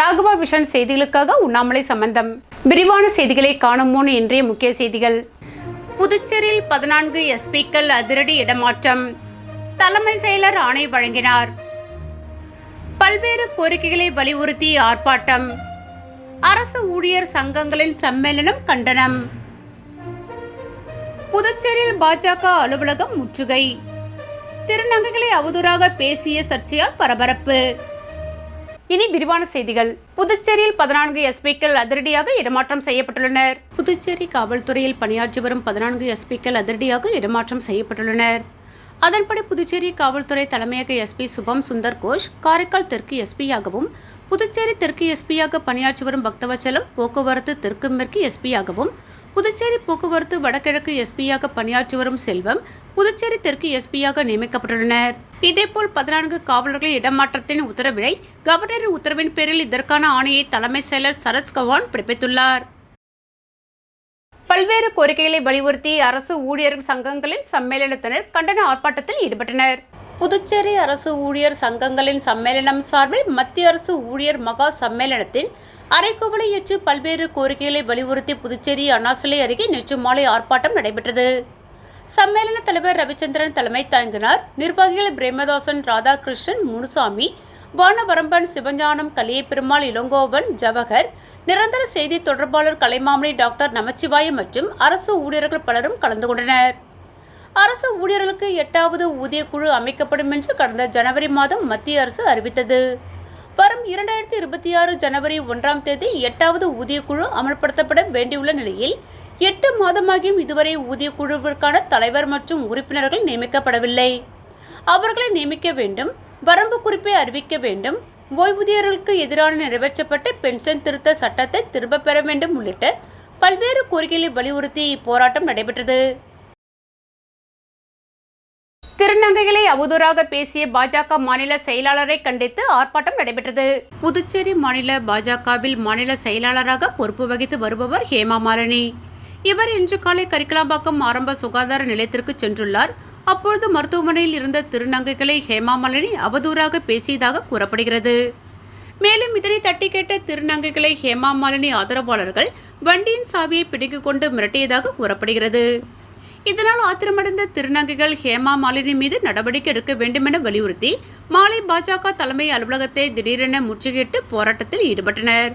Raghava vision செய்திகளுக்காக உண்ணாமலை சம்பந்தம். விரிவான செய்திகளை காணும் முன் இன்றைய முக்கிய செய்திகள். புதுச்சேரியில் பதினான்கு எஸ்பிக்கள் அதிரடி இடமாற்றம். தலைமை செயலர் ஆணை வழங்கினார். பல்வேறு கோரிக்கைகளை வலியுறுத்தி ஆர்ப்பாட்டம். அரசு ஊழியர் சங்கங்களின் சம்மேளனம் கண்டனம். புதுச்சேரியில் பாஜக அலுவலகம் முற்றுகை. திருநங்கைகளை அவதூறாக பேசிய சர்ச்சையால் பரபரப்பு. இனி விரிவான செய்திகள். புதுச்சேரியில் பதினான்கு எஸ்பிக்கள் அதிரடியாக இடமாற்றம் செய்யப்பட்டுள்ளனர். புதுச்சேரி காவல்துறையில் பணியாற்றி வரும் பதினான்கு எஸ்பிக்கள் அதிரடியாக இடமாற்றம் செய்யப்பட்டுள்ளனர். அதன்படி புதுச்சேரி காவல்துறை தலைமையக எஸ்பி சுபம் சுந்தர் கோஷ் காரைக்கால் தெற்கு எஸ்பியாகவும் புதுச்சேரி தெற்கு எஸ்பியாக பணியாற்றி வரும் பக்தவச்சலம் போக்குவரத்து தெற்கு மேற்கு எஸ்பியாகவும் புதுச்சேரி போக்குவரத்து வடகிழக்கு எஸ்பியாக பணியாற்றி வரும் செல்வம் புதுச்சேரி தெற்கு எஸ்பியாக நியமிக்கப்பட்டுள்ளனர். இதேபோல் பதினான்கு காவலர்களின் இடமாற்றத்தின் உத்தரவினை கவர்னர் உத்தரவின் பேரில் இதற்கான ஆணையை தலைமை செயலர் சரத் கவான் பிறப்பித்துள்ளார். பல்வேறு கோரிக்கைகளை வலியுறுத்தி அரசு ஊழியர் சங்கங்களின் சம்மேளனத்தினர் கண்டன ஆர்ப்பாட்டத்தில் ஈடுபட்டனர். புதுச்சேரி அரசு ஊழியர் சங்கங்களின் சம்மேளனம் சார்பில் மத்திய அரசு ஊழியர் மகா சம்மேளனத்தின் அரைக்கோவலை ஏற்று பல்வேறு கோரிக்கைகளை வலியுறுத்தி புதுச்சேரி அண்ணாசிலை அருகே நேற்று மாலை ஆர்ப்பாட்டம் நடைபெற்றது. சம்மேளன தலைவர் ரவிச்சந்திரன் தலைமை தாங்கினார். நிர்வாகிகள் பிரேமதாசன் ராதாகிருஷ்ணன் முனுசாமி வானவரம்பன் சிவஞானம் கலியப்பெருமாள் இளங்கோவன் ஜவஹர் நிரந்தர செய்தி தொடர்பாளர் கலைமாமணி டாக்டர் நமச்சிவாயம் மற்றும் அரசு ஊழியர்கள் பலரும் கலந்து கொண்டனர். அரசு ஊழியர்களுக்கு எட்டாவது ஊதியக்குழு அமைக்கப்படும் என்று கடந்த ஜனவரி மாதம் மத்திய அரசு அறிவித்தது. வரும் இரண்டாயிரத்தி இருபத்தி ஆறு ஜனவரி ஒன்றாம் தேதி எட்டாவது ஊதியக்குழு அமல்படுத்தப்பட வேண்டியுள்ள நிலையில் எட்டு மாதமாகியும் இதுவரை ஊதியக்குழுவிற்கான தலைவர் மற்றும் உறுப்பினர்கள் நியமிக்கப்படவில்லை. அவர்களை நியமிக்க வேண்டும் வரம்பு குறிப்பை அறிவிக்க வேண்டும் ஓய்வூதியர்களுக்கு எதிரான நிறைவேற்றப்பட்ட பென்ஷன் திருத்த சட்டத்தை திரும்பப் பெற வேண்டும் உள்ளிட்ட பல்வேறு கோரிக்கைகளை வலியுறுத்தி இப்போராட்டம் நடைபெற்றது. திருநங்கைகளை அவதூறாக பேசிய பாஜக மாநில செயலாளரை கண்டித்து ஆர்ப்பாட்டம் நடைபெற்றது. புதுச்சேரி மாநில பாஜகவில் மாநில செயலாளராக பொறுப்பு வகித்து வருபவர் ஹேமா மாலினி. இவர் இன்று காலை கரிக்கலாம்பாக்கம் ஆரம்ப சுகாதார நிலையத்திற்கு சென்றுள்ளார். அப்பொழுது மருத்துவமனையில் இருந்த திருநங்கைகளை ஹேமா மாலினி அவதூறாக பேசியதாக கூறப்படுகிறது. மேலும் இதனை தட்டி கேட்ட திருநங்கைகளை ஹேமா மாலினி ஆதரவாளர்கள் வண்டியின் சாவியை பிடித்துக் கொண்டு மிரட்டியதாக கூறப்படுகிறது. இதனால் ஆத்திரமடைந்த திருநங்கைகள் ஹேமா மாலினி மீது நடவடிக்கை எடுக்க வேண்டுமென வலியுறுத்தி மாலை பாஜக தலைமை அலுவலகத்தை திடீரென முற்றுகையிட்டு போராட்டத்தில் ஈடுபட்டனர்.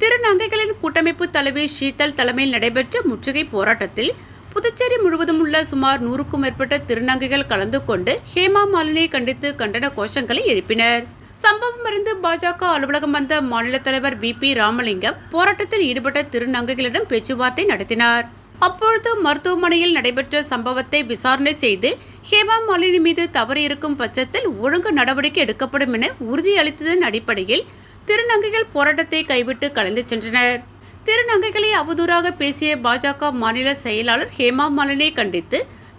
திருநங்கைகளின் கூட்டமைப்பு தலைவி ஷீதல் தலைமையில் நடைபெற்ற முற்றுகை போராட்டத்தில் புதுச்சேரி முழுவதும் உள்ள சுமார் நூறுக்கும் மேற்பட்ட திருநங்கைகள் கலந்து கொண்டு ஹேமா மாலினியை கண்டித்து கண்டன கோஷங்களை எழுப்பினர். சம்பவம் அறிந்து பாஜக அலுவலகம் வந்த மாநில தலைவர் வி பி ராமலிங்கம் போராட்டத்தில் ஈடுபட்ட திருநங்கைகளிடம் பேச்சுவார்த்தை நடத்தினார். அப்பொழுது மருத்துவமனையில் நடைபெற்ற சம்பவத்தை விசாரணை செய்து ஹேமா மாலினி மீது தவறு இருக்கும் பட்சத்தில் ஒழுங்கு நடவடிக்கை எடுக்கப்படும் என உறுதியளித்ததன் அடிப்படையில் திருநங்கைகள் போராட்டத்தை கைவிட்டு கலந்து சென்றனர். திருநங்கைகளை அவதூறாக பேசிய பாஜக மாநில செயலாளர் ஹேமா மாலினியை கண்டித்து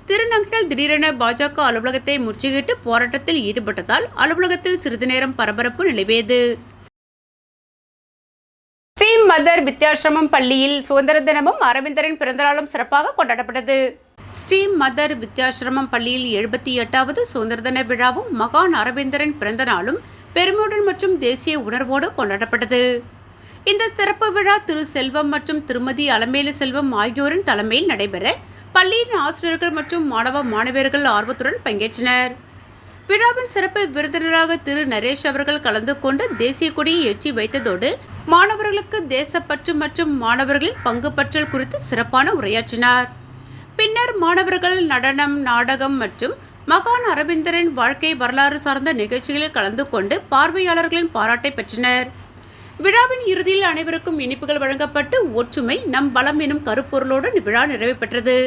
திருநங்கைகள் திடீரென பாஜக அலுவலகத்தை முற்றுகையிட்டு போராட்டத்தில் ஈடுபட்டதால் அலுவலகத்தில் சிறிது நேரம் பரபரப்பு நிலவியது. மதர் வித்யாசிரமம் பள்ளியில் சுதந்திர தினமும் அரவிந்தரின் பிறந்தநாளும் சிறப்பாக கொண்டாடப்பட்டது. ஸ்ரீ மதர் வித்யாசிரமம் பள்ளியில் எழுபத்தி எட்டாவது சுதந்திர தின விழாவும் மகான் அரவிந்தரின் பிறந்த நாளும் பெருமையுடன் மற்றும் தேசிய உணர்வோடு கொண்டாடப்பட்டது. இந்த சிறப்பு விழா திரு செல்வம் மற்றும் திருமதி அலமேலு செல்வம் ஆகியோரின் தலைமையில் நடைபெற பள்ளியின் ஆசிரியர்கள் மற்றும் மாணவ மாணவியர்கள் ஆர்வத்துடன் பங்கேற்றனர். விழாவின் சிறப்பு விருந்தினராக திரு நரேஷ் அவர்கள் கலந்து கொண்டு தேசிய கொடியை ஏற்றி வைத்ததோடு மாணவர்களுக்கு தேசப்பற்று மற்றும் மாணவர்களின் பங்கு பற்றல் குறித்து சிறப்பான உரையாற்றினார். பின்னர் மாணவர்கள் நடனம் நாடகம் மற்றும் மகான் அரவிந்தரின் வாழ்க்கை வரலாறு சார்ந்த நிகழ்ச்சிகளில் கலந்து கொண்டு பார்வையாளர்களின் பாராட்டை பெற்றனர். விழாவின் இறுதியில் அனைவருக்கும் இனிப்புகள் வழங்கப்பட்டு ஒற்றுமை நம் பலம் எனும் கருப்பொருளோடு விழா நிறைவு பெற்றது.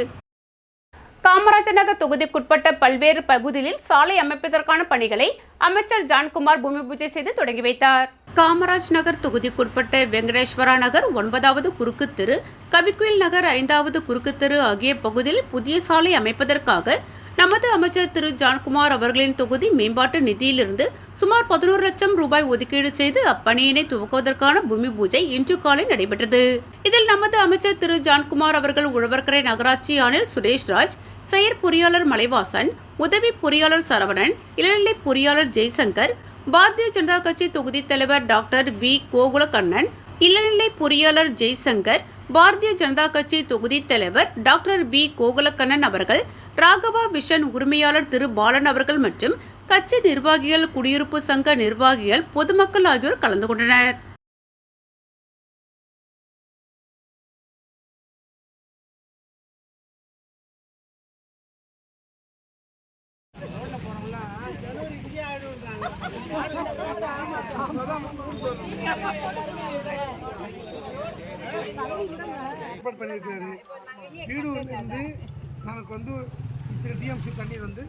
காமராஜர் நகர் தொகுதிக்குட்பட்ட பல்வேறு பகுதிகளில் சாலை அமைப்பதற்கான பணிகளை அமைச்சர் ஜான்குமார் பூமி பூஜை செய்து தொடங்கி வைத்தார். காமராஜ் நகர் தொகுதிக்குட்பட்ட வெங்கடேஸ்வரா நகர் ஒன்பதாவது குறுக்கு தெரு கவிக்குயில் நகர் ஐந்தாவது குறுக்கு தெரு ஆகிய பகுதியில் புதிய சாலை அமைப்பதற்காக நமது அமைச்சர் திரு ஜான்குமார் அவர்களின் தொகுதி மேம்பாட்டு நிதியிலிருந்து சுமார் பதினோரு லட்சம் ரூபாய் ஒதுக்கீடு செய்து அப்பணியினை துவக்குவதற்கான பூமி பூஜை இன்று காலை நடைபெற்றது. இதில் நமது அமைச்சர் திரு ஜான்குமார் அவர்கள் உழவர்கரை நகராட்சி ஆணையர் சுரேஷ்ராஜ் செயற் பொறியாளர் மலைவாசன் உதவி பொறியாளர் சரவணன் இளநிலை பொறியாளர் ஜெய்சங்கர் பாரதிய ஜனதா கட்சி தொகுதி தலைவர் டாக்டர் பி கோகுலகண்ணன் இளநிலை பொறியாளர் ஜெய்சங்கர் பாரதிய ஜனதா கட்சி தொகுதி தலைவர் டாக்டர் பி கோகுலக்கண்ணன் அவர்கள் ராகவா விஷன் உரிமையாளர் திரு. பாலன் அவர்கள் மற்றும் கட்சி நிர்வாகிகள் குடியிருப்பு சங்க நிர்வாகிகள் பொதுமக்கள் ஆகியோர் கலந்து கொண்டனர். பண்ணியிருக்காரு கீழூர்லேருந்து நமக்கு வந்து இத்தனை டிஎம்சி தண்ணீர் வந்து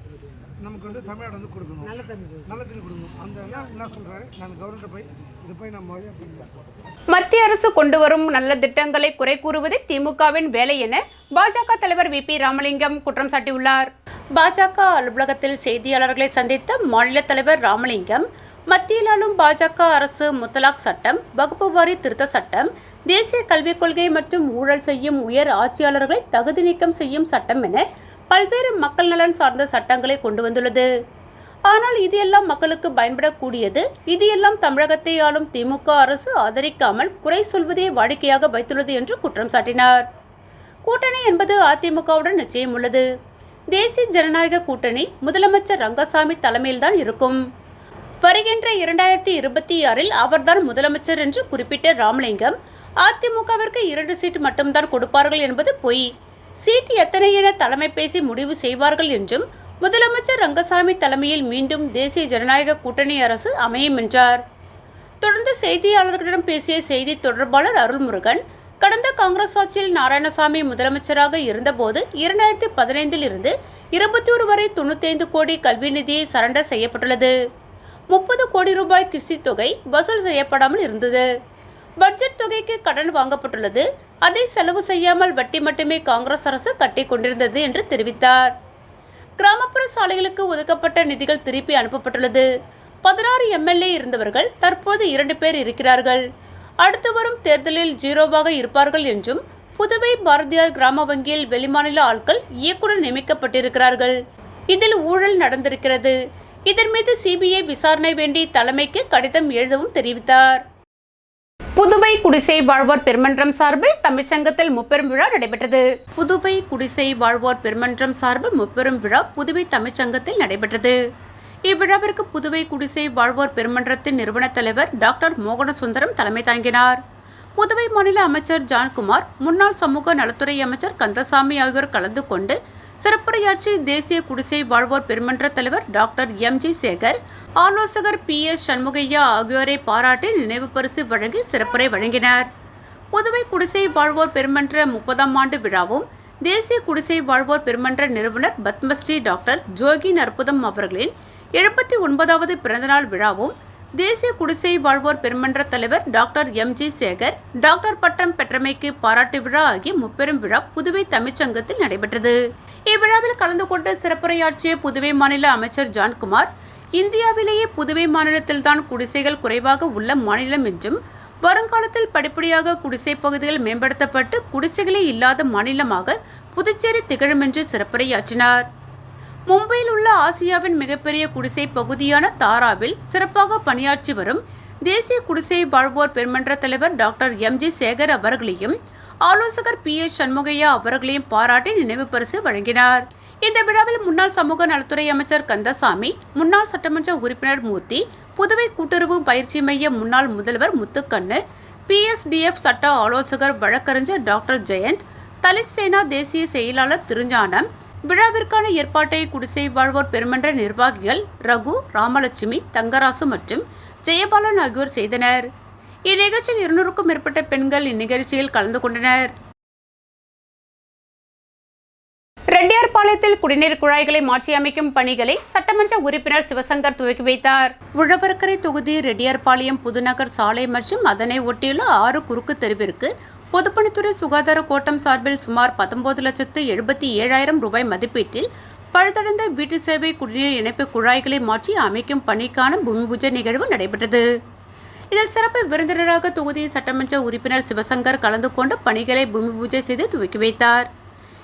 நமக்கு வந்து தமிழ்நாடு வந்து கொடுக்கணும். நல்ல தண்ணி நல்ல தண்ணி கொடுக்கணும். அந்த என்ன சொல்கிறாரு நான் கவர்மெண்ட்டை போய் இது போய் நம்ம முறையாக பண்ணிக்கலாம் மத்திய அரசு கொண்டு வரும் நல்ல திட்டங்களை குறை கூறுவதே திமுகவின் வேலை என பாஜக தலைவர் வி பி ராமலிங்கம் குற்றம் சாட்டியுள்ளார். பாஜக அலுவலகத்தில் செய்தியாளர்களை சந்தித்த மாநில தலைவர் ராமலிங்கம் மத்தியில் ஆளும் பாஜக அரசு முத்தலாக் சட்டம் வகுப்பு வாரி திருத்த சட்டம் தேசிய கல்விக் கொள்கை மற்றும் ஊழல் செய்யும் உயர் ஆட்சியாளர்களை தகுதி நீக்கம் செய்யும் சட்டம் என பல்வேறு மக்கள் நலன் சார்ந்த சட்டங்களை கொண்டு வந்துள்ளது. ஆனால் இது எல்லாம் மக்களுக்கு பயன்படக்கூடியது இது எல்லாம் தமிழகத்தை ஆளும் திமுக அரசு ஆதரிக்காமல் குறை சொல்வதே வாடிக்கையாக வைத்துள்ளது என்று குற்றம் சாட்டினார். கூட்டணி என்பது அதிமுகவுடன் நிச்சயம் உள்ளது. தேசிய ஜனநாயக கூட்டணி முதலமைச்சர் ரங்கசாமி தலைமையில்தான் இருக்கும். வருகின்ற இரண்டாயிரத்தி இருபத்தி ஆறில் அவர்தான் முதலமைச்சர் என்று குறிப்பிட்ட ராமலிங்கம் அதிமுகவிற்கு இரண்டு சீட் மட்டும்தான் கொடுப்பார்கள் என்பது பொய். சீட் எத்தனை என தலைமை பேசி முடிவு செய்வார்கள் என்றும் முதலமைச்சர் ரங்கசாமி தலைமையில் மீண்டும் தேசிய ஜனநாயக கூட்டணி அரசு அமையும் என்றார். தொடர்ந்து செய்தியாளர்களிடம் பேசிய செய்தி தொடர்பாளர் அருள்முருகன் கடந்த காங்கிரஸ் ஆட்சியில் நாராயணசாமி முதலமைச்சராக இருந்தபோது இரண்டாயிரத்தி பதினைந்தில் இருந்து இருபத்தி ஒரு வரை தொண்ணூத்தைந்து கோடி கல்வி நிதியை சரண்டர் செய்யப்பட்டுள்ளது. முப்பது கோடி ரூபாய் கிஸ்தி தொகை வசூல் செய்யப்படாமல் இருந்தது. பட்ஜெட் தொகைக்கு கடன் வாங்கப்பட்டுள்ளது. அதை செலவு செய்யாமல் வட்டி மட்டுமே காங்கிரஸ் அரசு கட்டி கொண்டிருந்தது என்று தெரிவித்தார். கிராமப்புற சாலைகளுக்கு ஒதுக்கப்பட்ட நிதிகள் திருப்பி அனுப்பப்பட்டுள்ளது. பதினாறு எம்எல்ஏ இருந்தவர்கள் தற்போது இரண்டு பேர் இருக்கிறார்கள். அடுத்து வரும் தேர்தலில் ஜீரோவாக இருப்பார்கள் என்றும் புதுவை பாரதியார் கிராம வங்கியில் வெளிமாநில ஆட்கள் இயக்குனர் நியமிக்கப்பட்டிருக்கிறார்கள். இதில் ஊழல் நடந்திருக்கிறது. இதன் மீது சிபிஐ விசாரணை வேண்டி தலைமைக்கு கடிதம் எழுதவும் தெரிவித்தார். புதுவை குடிசை வாழ்வோர் பெருமன்றம் சார்பில் தமிழ்ச்சங்கத்தில் முப்பெரும் விழா நடைபெற்றது. புதுவை குடிசை வாழ்வோர் பெருமன்றம் சார்பில் முப்பெரும் விழா புதுவை தமிழ்ச்சங்கத்தில் நடைபெற்றது. இவ்விழாவிற்கு புதுவை குடிசை வாழ்வோர் பெருமன்றத்தின் நிறுவன தலைவர் டாக்டர் மோகனசுந்தரம் தலைமை தாங்கினார். புதுவை மாநில அமைச்சர் ஜான்குமார் முன்னாள் சமூக நலத்துறை அமைச்சர் கந்தசாமி ஆகியோர் கலந்து கொண்டு சிறப்புரையாற்றி தேசிய குடிசை வாழ்வோர் பெருமன்ற தலைவர் டாக்டர் எம் ஜி சேகர் ஆலோசகர் பி எஸ் சண்முகையா ஆகியோரை பாராட்டி நினைவு பரிசு வழங்கி சிறப்புரை வழங்கினர். புதுவை குடிசை வாழ்வோர் பெருமன்ற முப்பதாம் ஆண்டு விழாவும் தேசிய குடிசை வாழ்வோர் பெருமன்ற நிறுவனர் பத்மஸ்ரீ டாக்டர் ஜோகி நற்புதம் அவர்களின் எழுபத்தி ஒன்பதாவது பிறந்தநாள் விழாவும் தேசிய குடிசை வாழ்வோர் பெருமன்ற தலைவர் doctor M G Sekar doctor பட்டம் பெற்றமைக்கு பாராட்டு விழா ஆகிய முப்பெரும் விழா புதுவை தமிழ்ச்சங்கத்தில் நடைபெற்றது. இவ்விழாவில் கலந்து கொண்டு சிறப்புரையாற்றிய புதுவை மாநில அமைச்சர் ஜான்குமார் இந்தியாவிலேயே புதுவை மாநிலத்தில்தான் குடிசைகள் குறைவாக உள்ள மாநிலம் என்றும் வருங்காலத்தில் படிப்படியாக குடிசை பகுதிகள் மேம்படுத்தப்பட்டு குடிசைகளே இல்லாத மாநிலமாக புதுச்சேரி திகழும் என்று சிறப்புரையாற்றினார். மும்பையில் உள்ள ஆசியாவின் மிகப்பெரிய குடிசை பகுதியான தாராவில் சிறப்பாக பணியாற்றி வரும் தேசிய குடிசை வாழ்வோர் பெருமன்ற தலைவர் டாக்டர் எம் ஜி சேகர் அவர்களையும் ஆலோசகர் பி எஸ் சண்முகையா அவர்களையும் பாராட்டி நினைவு பரிசு வழங்கினார். இந்த விழாவில் முன்னாள் சமூக நலத்துறை அமைச்சர் கந்தசாமி முன்னாள் சட்டமன்ற உறுப்பினர் மூர்த்தி புதுவை கூட்டுறவு பயிற்சி மைய முன்னாள் முதல்வர் முத்துக்கண்ணு பிஎஸ்டிஎஃப் சட்ட ஆலோசகர் வழக்கறிஞர் டாக்டர் ஜெயந்த் தலித் சேனா தேசிய செயலாளர் திருஞானம் விழாவிற்கான ஏற்பாட்டை குடிசை வாழ்வோர் பெருமன்ற நிர்வாகிகள் ரகு ராமலட்சுமி தங்கராசு மற்றும் ஜெயபாலன் ஆகியோர் செய்தனர். இந்நிகழ்ச்சியில் இருநூறுக்கும் மேற்பட்ட பெண்கள் இந்நிகழ்ச்சியில் கலந்து கொண்டனர். ரெட்டியார்பாளையத்தில் குடிநீர் குழாய்களை மாற்றியமைக்கும் பணிகளை சட்டமன்ற உறுப்பினர் சிவசங்கர் துவக்கி வைத்தார். உழவர்கரை தொகுதி ரெட்டியார்பாளையம் புதுநகர் சாலை மற்றும் அதனை ஒட்டியுள்ள ஆறு குறுக்கு தெருவிற்கு பொதுப்பணித்துறை சுகாதார கோட்டம் சார்பில் சுமார் பத்தொன்பது லட்சத்து எழுபத்தி ஏழாயிரம் ரூபாய் மதிப்பீட்டில் பழுதடைந்த வீட்டு சேவை குடிநீர் இணைப்பு குழாய்களை மாற்றி அமைக்கும் பணிக்கான பூமி பூஜை நிகழ்வு நடைபெற்றது. இதில் சிறப்பு விருந்தினராக தொகுதி சட்டமன்ற உறுப்பினர் சிவசங்கர் கலந்து கொண்டு பணிகளை பூமி பூஜை செய்து துவக்கி வைத்தார்.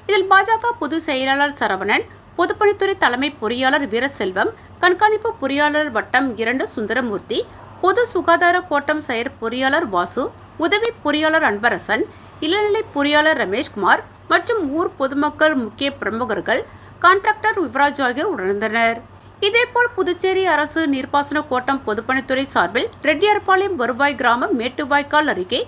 இதில் பாஜக பொதுச் செயலாளர் சரவணன் பொதுப்பணித்துறை தலைமை பொறியாளர் வீரசெல்வம் கண்காணிப்பு பொறியாளர் வட்டம் இரண்டு சுந்தரமூர்த்தி பொது சுகாதார கோட்டம் செயற் பொறியாளர் வாசு உதவி பொறியாளர் அன்பரசன் இளநிலை பொறியாளர் ரமேஷ்குமார் மற்றும் ஊர் பொதுமக்கள் முக்கிய பிரமுகர்கள் கான்ட்ராக்டர் யுவராஜ் ஆகியோர் உணர்ந்தனர் இதேபோல் புதுச்சேரி அரசு நீர்ப்பாசன கோட்டம் பொதுப்பணித்துறை சார்பில் ரெட்டியார்பாளையம் வருவாய் கிராமம் மேட்டுவாய்க்கால் அருகே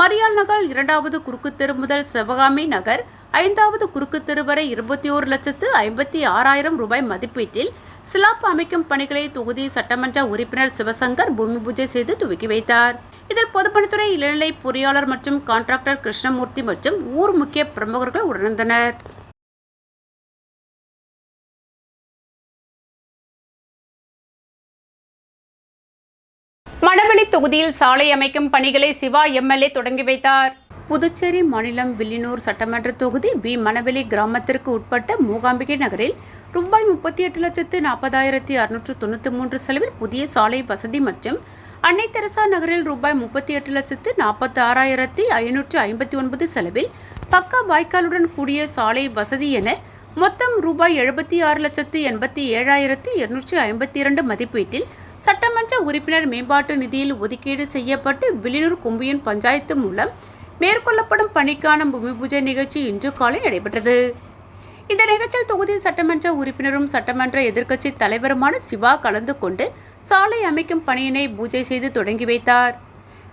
மரியாள் நகர் இரண்டாவது குறுக்கு தெரு முதல் சிவகாமி நகர் ஐந்தாவது குறுக்கு தெரு வரை இருபத்தி ஓரு லட்சத்து ஐம்பத்தி ஆறாயிரம் ரூபாய் மதிப்பீட்டில் சிலாப் அமைக்கும் பணிகளை தொகுதி சட்டமன்ற உறுப்பினர் சிவசங்கர் பூமி பூஜை செய்து துவக்கி வைத்தார். இதில் பொதுப்பணித்துறை இளநிலை பொறியாளர் மற்றும் கான்ட்ராக்டர் கிருஷ்ணமூர்த்தி மற்றும் ஊர் முக்கிய பிரமுகர்கள் உணர்ந்தனர் தொகுதியில் சாலை அமைக்கும் பணிகளை சிவா எம்எல்ஏ தொடங்கி வைத்தார். புதுச்சேரி மாநிலம் வில்லியனூர் சட்டமன்ற தொகுதி பி. மணவெளி கிராமத்திற்கு உட்பட்ட மூகாம்பிகை நகரில் ரூபாய் முப்பத்தி எட்டு லட்சத்து நாற்பதாயிரத்தி அறுநூற்று தொண்ணூற்றி மூன்று செலவில் புதிய சாலை வசதி மற்றும் அன்னை தெரசா நகரில் ரூபாய் முப்பத்தி எட்டு லட்சத்து நாற்பத்தி ஆறாயிரத்தி ஐநூற்று ஐம்பத்தி ஒன்பது செலவில் பக்கா வாய்க்காலுடன் கூடிய சாலை வசதி என மொத்தம் ரூபாய் எழுபத்தி ஆறு லட்சத்து எண்பத்தி ஏழாயிரத்தி இருநூற்றி ஐம்பத்தி இரண்டு மதிப்பீட்டில் சட்டமன்ற உறுப்பினர் மேம்பாட்டு நிதியில் ஒதுக்கீடு செய்யப்பட்டு வில்லியனூர் கும்பியன் பஞ்சாயத்து மூலம் மேற்கொள்ளப்படும் பணிக்கான பூமி பூஜை நிகழ்ச்சி இன்று காலை நடைபெற்றது. இந்த நிகழ்ச்சியில் தொகுதி சட்டமன்ற உறுப்பினரும் சட்டமன்ற எதிர்க்கட்சி தலைவருமான சிவா கலந்து கொண்டு சாலை அமைக்கும் பணியினை பூஜை செய்து தொடங்கி வைத்தார்.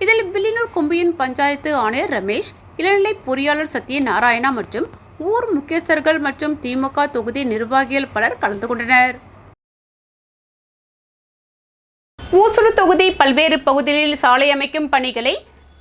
இதில் வில்லியனூர் கொம்பியன் பஞ்சாயத்து ஆணையர் ரமேஷ் இளநிலை பொறியாளர் சத்யநாராயணா மற்றும் ஊர் முக்கியஸ்தர்கள் மற்றும் திமுக தொகுதி நிர்வாகிகள் பலர் கலந்து கொண்டனர். ஊசுடு தொகுதி பல்வேறு பகுதிகளில் சாலை அமைக்கும் பணிகளை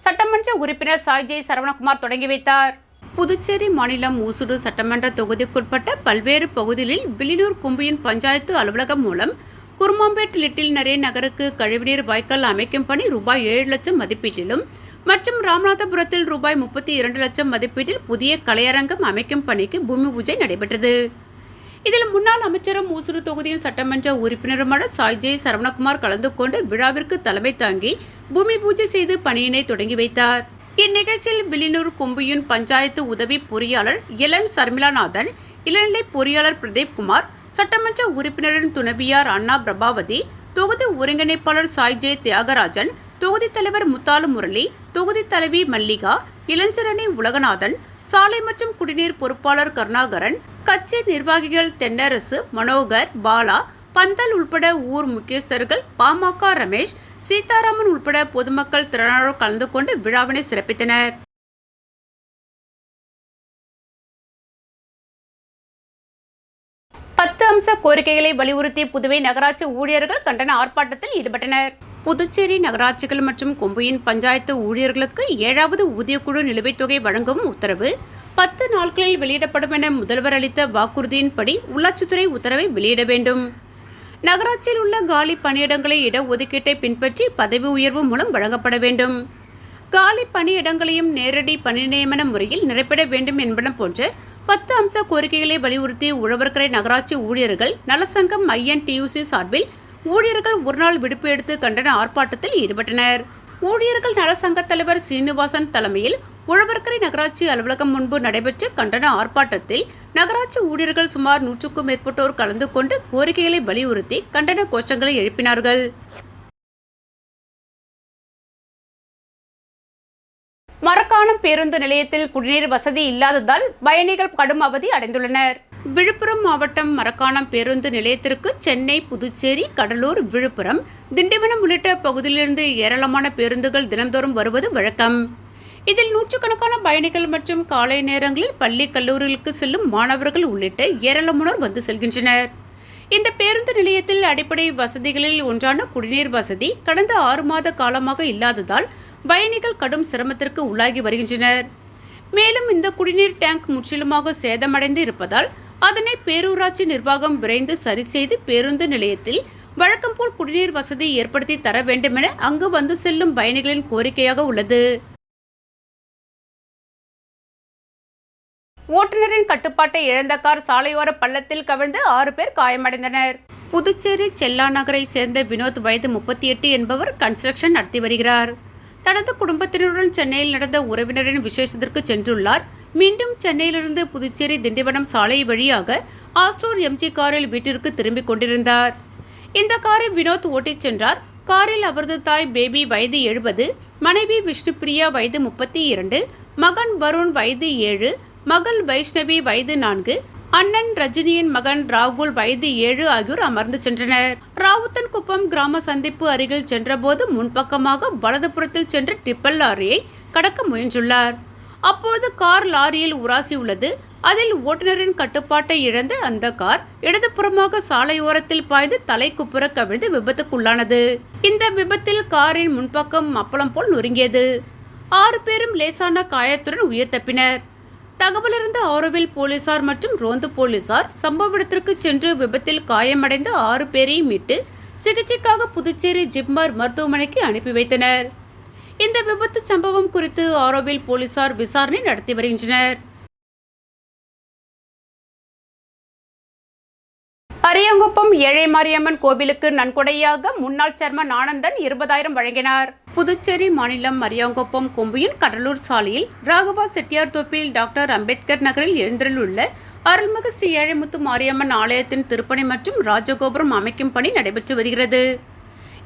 சட்டமன்ற உறுப்பினர் சாய்ஜே சரவணகுமார் தொடங்கி வைத்தார். புதுச்சேரி மாநிலம் ஊசுடு சட்டமன்ற தொகுதிக்குட்பட்ட பல்வேறு பகுதிகளில் வில்லியனூர் கும்பியின் பஞ்சாயத்து அலுவலகம் மூலம் குருமாம்பேட் லிட்டில் நரே நகருக்கு கழிவுநீர் வாய்க்கால் அமைக்கும் பணி ரூபாய் ஏழு லட்சம் மதிப்பீட்டிலும் மற்றும் ராமநாதபுரத்தில் ரூபாய் முப்பத்தி இரண்டு லட்சம் மதிப்பீட்டில் புதிய கலையரங்கம் அமைக்கும் பணிக்கு பூமி பூஜை நடைபெற்றது. இதில் முன்னாள் அமைச்சரும் மூசூறு தொகுதியின் சட்டமன்ற உறுப்பினருமான சாய்ஜே சரவணகுமார் கலந்து கொண்டு விழாவிற்கு தலைமை தாங்கி பூமி பூஜை செய்து பணியினை தொடங்கி வைத்தார். இந்நிகழ்ச்சியில் வில்லியனூர் கொம்பியூன் பஞ்சாயத்து உதவி பொறியாளர் இளன் சர்மிளாநாதன் இளநிலை பொறியாளர் பிரதீப் குமார் சட்டமன்ற உறுப்பினரின் துணைவியார் அண்ணா பிரபாவதி தொகுதி ஒருங்கிணைப்பாளர் சாய்ஜே தியாகராஜன் தொகுதி தலைவர் முத்தாலு முரளி தொகுதி தலைவி மல்லிகா இளஞ்சரணி உலகநாதன் சாலை மற்றும் குடிநீர் பொறுப்பாளர் கருணாகரன் கட்சி நிர்வாகிகள் தென்னரசு மனோகர் பாலா பந்தல் உள்பட ஊர் முக்கியஸ்தர்கள் பாமக ரமேஷ் சீதாராமன் உள்பட பொதுமக்கள் திரளானோர் கலந்து கொண்டு விழாவினை சிறப்பித்தனர். பத்து அம்ச கோரிக்கைகளை வலியுறுத்தி புதுவை நகராட்சி ஊழியர்கள் கண்டன ஆர்ப்பாட்டத்தில் ஈடுபட்டனர். புதுச்சேரி நகராட்சிகள் மற்றும் கொம்புயின் பஞ்சாயத்து ஊழியர்களுக்கு ஏழாவது ஊதியக்குழு நிலுவைத் தொகை வழங்கும் உத்தரவு பத்து நாட்களில் வெளியிடப்படும் என முதல்வர் அளித்த வாக்குறுதியின்படி உள்ளாட்சித்துறை உத்தரவை வெளியிட வேண்டும். நகராட்சியில் உள்ள காலி பணியிடங்களை இடஒதுக்கீட்டை பின்பற்றி பதவி உயர்வு மூலம் வழங்கப்பட வேண்டும். காலி பணியிடங்களையும் நேரடி பணி நியமன முறையில் நிரப்பிட வேண்டும் என்பன போன்ற பத்து அம்ச கோரிக்கைகளை வலியுறுத்தி உழவர்கரை நகராட்சி ஊழியர்கள் நலசங்கம் ஐஎன்டியூசி சார்பில் ஊழியர்கள் ஒருநாள் விடுப்பு எடுத்து கண்டன ஆர்ப்பாட்டத்தில் ஈடுபட்டனர். ஊழியர்கள் நலசங்க தலைவர் சீனிவாசன் தலைமையில் உழவர்கரை நகராட்சி அலுவலகம் முன்பு நடைபெற்ற கண்டன ஆர்ப்பாட்டத்தில் நகராட்சி ஊழியர்கள் சுமார் நூற்றுக்கும் மேற்பட்டோர் கலந்து கொண்டு கோரிக்கைகளை வலியுறுத்தி கண்டன கோஷங்களை எழுப்பினார்கள். மரக்காணம் பேருந்து நிலையத்தில் குடிநீர் வசதி இல்லாததால் பயணிகள் கடும் அவதி அடைந்துள்ளனர். விழுப்புரம் மாவட்டம் மரக்காணம் பேருந்து நிலையத்திற்கு சென்னை புதுச்சேரி கடலூர் விழுப்புரம் திண்டிவனம் உள்ளிட்ட பகுதியிலிருந்து ஏராளமான பேருந்துகள் தினந்தோறும் வருவது வழக்கம். இதில் நூற்றுக்கணக்கான பயணிகள் மற்றும் காலை நேரங்களில் பள்ளி கல்லூரிகளுக்கு செல்லும் மாணவர்கள் உள்ளிட்ட ஏராளமானோர் வந்து செல்கின்றனர். இந்த பேருந்து நிலையத்தில் அடிப்படை வசதிகளில் ஒன்றான குடிநீர் வசதி கடந்த ஆறு மாத காலமாக இல்லாததால் பயணிகள் கடும் சிரமத்திற்கு உள்ளாகி வருகின்றனர். மேலும் இந்த குடிநீர் டேங்க் முற்றிலுமாக சேதமடைந்து இருப்பதால் அதனை பேரூராட்சி நிர்வாகம் விரைந்து சரி செய்து பேருந்து நிலையத்தில் வழக்கம் போல் குடிநீர் வசதி ஏற்படுத்தி தர வேண்டுமென அங்கு வந்து செல்லும் பயணிகளின் கோரிக்கையாக உள்ளது. ஓட்டுநரின் கட்டுப்பாட்டை இழந்த கார் சாலையோர பள்ளத்தில் கவிழ்ந்து ஆறு பேர் காயமடைந்தனர். புதுச்சேரி செல்லா நகரை சேர்ந்த வினோத் வயது முப்பத்தி எட்டு என்பவர் கன்ஸ்ட்ரக்ஷன் நடத்தி வருகிறார். தனது குடும்பத்தினருடன் சென்னையில் நடந்த உறவினரின் விசேஷத்திற்கு சென்றுள்ளார். மீண்டும் சென்னையிலிருந்து புதுச்சேரி திண்டிவனம் சாலை வழியாக ஆஸ்ட்ரோர் எம்ஜி காரில் வீட்டிற்கு திரும்பிக் கொண்டிருந்தார். இந்த காரை வினோத் ஓட்டிச் சென்றார். காரில் அவரது தாய் பேபி வயது எழுபது மனைவி விஷ்ணுபிரியா வயது முப்பத்தி இரண்டு மகன் வருண் வயது ஏழு மகள் வைஷ்ணவி வயது நான்கு அண்ணன் ரஜினியின் மகன் ராகுல் வயது ஏழு ஆகியோர் அமர்ந்து சென்றனர். ராவுத்தன் குப்பம் கிராம சந்திப்பு அருகில் சென்றபோது முன்பக்கமாக வலதுபுறத்தில் சென்ற டிப்பல் லாரியை கடக்க முயன்றுள்ளார். அப்பொழுது கார் லாரியில் உராசி உள்ளது. அதில் ஓட்டுநரின் கட்டுப்பாட்டை இழந்து அந்த கார் இடதுபுறமாக சாலையோரத்தில் பாய்ந்து தலைக்குப்புற கவிழ்ந்து விபத்துக்குள்ளானது. இந்த விபத்தில் காரின் முன்பக்கம் அப்பளம் போல் நொறுங்கியது. ஆறு பேரும் லேசான காயத்துடன் உயிர் தப்பினர். தகவலறிந்த ஆரோவில் போலீசார் மற்றும் ரோந்து போலீசார் சம்பவ இடத்திற்கு சென்று விபத்தில் காயமடைந்த ஆறு பேரையும் மீட்டு சிகிச்சைக்காக புதுச்சேரி ஜிப்மர் மருத்துவமனைக்கு அனுப்பி வைத்தனர். இந்த விபத்து சம்பவம் குறித்து ஆரோவில் போலீசார் விசாரணை நடத்தி வருகின்றனர். அரியாங்குப்பம் ஏழை மாரியம்மன் கோவிலுக்கு நன்கொடையாக முன்னாள் சேர்மன் ஆனந்தன் இருபதாயிரம் வழங்கினார். புதுச்சேரி மாநிலம் அரியாங்குப்பம் கொம்புயின் கடலூர் சாலையில் ராகவா செட்டியார் தோப்பில் டாக்டர் அம்பேத்கர் நகரில் எழுந்தருளுள்ள அருள்மிகு ஸ்ரீ ஏழைமுத்து மாரியம்மன் ஆலயத்தின் திருப்பணி மற்றும் ராஜகோபுரம் அமைக்கும் பணி நடைபெற்று வருகிறது.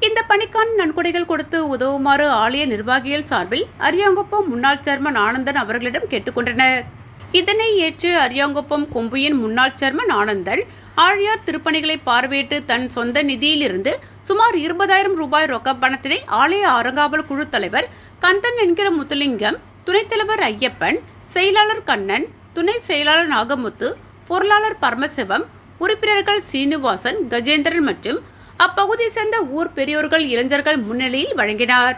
இந்த பணிக்கான நன்கொடைகள் கொடுத்து உதவுமாறு ஆலய நிர்வாகிகள் சார்பில் அரியாங்குப்பம் முன்னாள் சேர்மன் ஆனந்தன் அவர்களிடம் கேட்டுக்கொண்டனர். இதனை ஏற்று அரியாங்குப்பம் கொம்புயின் முன்னாள் சேர்மன் ஆனந்தன் ஆழியார் திருப்பணிகளை பார்வையிட்டு தன் சொந்த நிதியிலிருந்து சுமார் இருபதாயிரம் ரூபாய் ரொக்க பணத்தினை ஆலய அறங்காவல் குழு தலைவர் கந்தன் என்கிற முத்துலிங்கம் துணைத் தலைவர் ஐயப்பன் செயலாளர் கண்ணன் துணை செயலாளர் நாகமுத்து பொருளாளர் பரமசிவம் உறுப்பினர்கள் சீனிவாசன் கஜேந்திரன் மற்றும் அப்பகுதியை சேர்ந்த ஊர் பெரியோர்கள் இளைஞர்கள் முன்னிலையில் வழங்கினார்.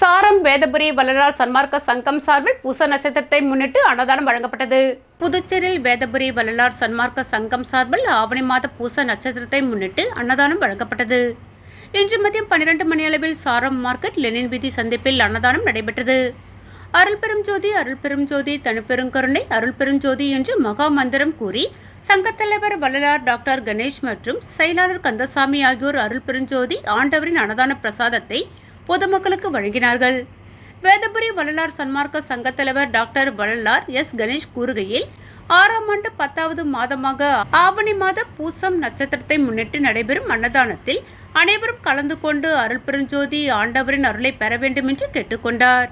சாரம் வேதபுரி வள்ளலார் சன்மார்க்க சங்கம் சார்பில் பூச நட்சத்திரத்தை முன்னிட்டு அன்னதானம் வழங்கப்பட்டது. புதுச்சேரியில் வேதபுரி வள்ளலார் சன்மார்க்க சங்கம் சார்பில் ஆவணி மாத பூச நட்சத்திரத்தை முன்னிட்டு அன்னதானம் வழங்கப்பட்டது. இன்று மதியம் பன்னிரண்டு மணியளவில் சாரம் மார்க்கெட் லெனின் வீதி சந்திப்பில் அன்னதானம் நடைபெற்றது. அருள் பெரும் ஜோதி அருள் பெரும் ஜோதி தனுப்பெருங்கருணை அருள் பெருஞ்சோதி என்று மகா மந்திரம் கூறி சங்கத் தலைவர் வள்ளலார் டாக்டர் கணேஷ் மற்றும் செயலாளர் கந்தசாமி ஆகியோர் அருள் பெருஞ்சோதி ஆண்டவரின் அன்னதான பிரசாதத்தை பொதுமக்களுக்கு வழங்கினார்கள். வேதபுரி வள்ளலார் சன்மார்க்க சங்கத் தலைவர் டாக்டர் வள்ளலார் எஸ். கணேஷ் கூறுகையில் ஆறாம் ஆண்டு பத்தாவது மாதமாக ஆவணி மாத பூசம் நட்சத்திரத்தை முன்னிட்டு நடைபெறும் அன்னதானத்தில் அனைவரும் கலந்து கொண்டு அருள் பெருஞ்சோதி ஆண்டவரின் அருளை பெற வேண்டும் என்று கேட்டுக்கொண்டார்.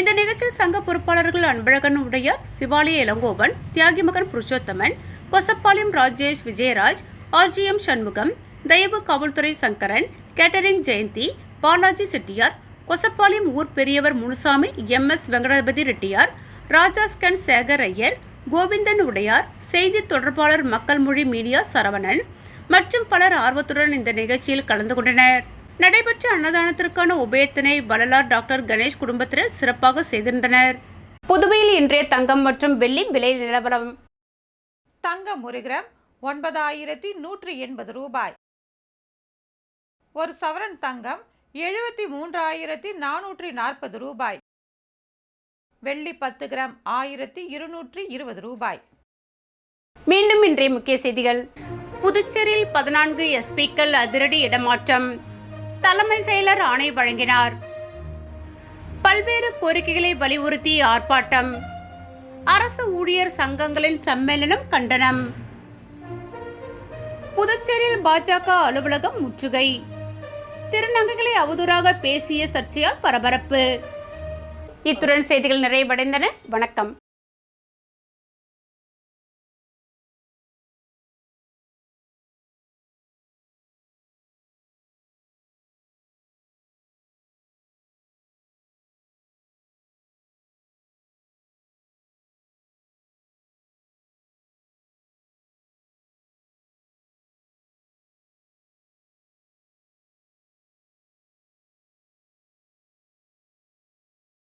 இந்த நிகழ்ச்சியில் சங்க பொறுப்பாளர்கள் அன்பழகன் உடையார் சிவாலய இளங்கோவன் தியாகிமகன் புருஷோத்தமன் கொசப்பாளையம் ராஜேஷ் விஜயராஜ் ஆர்ஜிஎம் சண்முகம் தயவு காவல்துறை சங்கரன் கேட்டரிங் ஜெயந்தி பாலாஜி செட்டியார் கொசப்பாளையம் ஊர் பெரியவர் முனுசாமி எம் எஸ் வெங்கடபதி ரெட்டியார் ராஜா ஸ்கன் சேகர் ஐயர் கோவிந்தன் உடையார் செய்தி தொடர்பாளர் மக்கள் மொழி மீடியா சரவணன் மற்றும் பலர் ஆர்வத்துடன் இந்த நிகழ்ச்சியில் கலந்து கொண்டனர். நடைபெற்ற அன்னதானத்திற்கான உபயத்தினை வள்ளலார் டாக்டர் கணேஷ் குடும்பத்தினர் சிறப்பாக செய்திருந்தனர். புதுவையில் இன்றைய தங்கம் மற்றும் வெள்ளி விலை நிலவரம். தங்கம் ஒரு கிராம் ஒன்பதாயிரத்தி நூற்றி எண்பது ரூபாய். ஒரு சவரன் தங்கம் எழுபத்தி மூன்றாயிரத்தி நானூற்றி நாற்பது ரூபாய். வெள்ளி பத்து கிராம் ஆயிரத்தி இருநூற்றி இருபது ரூபாய். மீண்டும் இன்றைய முக்கிய செய்திகள். புதுச்சேரியில் பதினான்கு எஸ்பிக்கள் அதிரடி இடமாற்றம். தலைமை செயலர் ஆணை வழங்கினார். பல்வேறு கோரிக்கைகளை வலியுறுத்தி ஆர்ப்பாட்டம் அரசு ஊழியர் சங்கங்களின் சம்மேளனம் கண்டனம். புதுச்சேரியில் பாஜக அலுவலகம் முற்றுகை. திருநங்கைகளை அவதூறாக பேசிய சர்ச்சையால் பரபரப்பு. இத்துடன் செய்திகள் நிறைவடைந்தன. வணக்கம்.